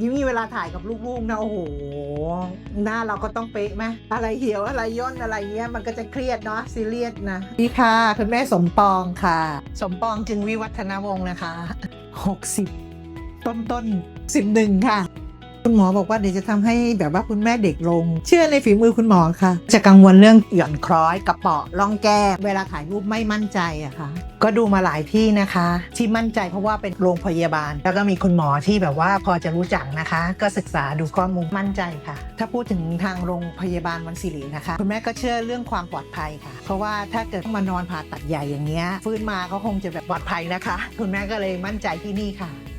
ยิ่งมีเวลาถ่ายกับลูกๆนะโอ้โห หน้าเราก็ต้องเป๊ะไหมอะไรเหี่ยวอะไรย่นอะไรเงี้ยมันก็จะเครียดเนาะซีเรียสนะนี่ค่ะคุณแม่สมปองค่ะ สมปองจึงวิวัฒนาวงศ์นะคะ 60 ต้นต้นสิบหนึ่งค่ะ คุณหมอบอกว่าเดี๋ยวจะทำให้แบบว่าคุณแม่เด็กลง เชื่อในฝีมือคุณหมอค่ะ จะกังวลเรื่องหย่อนคล้อยกระเปาะร่องแก้มเวลาถ่ายรูปไม่มั่นใจอะค่ะ ก็ดูมาหลายที่นะคะ ที่มั่นใจเพราะว่าเป็นโรงพยาบาล แล้วก็มีคุณหมอที่แบบว่าพอจะรู้จักนะคะ ก็ศึกษาดูข้อมูลมั่นใจค่ะ ถ้าพูดถึงทางโรงพยาบาลวันศิรินะคะ คุณแม่ก็เชื่อเรื่องความปลอดภัยค่ะ เพราะว่าถ้าเกิดมานอนผ่าตัดใหญ่อย่างเงี้ยฟื้นมาก็คงจะแบบปลอดภัยนะคะ คุณแม่ก็เลยมั่นใจที่นี่ค่ะ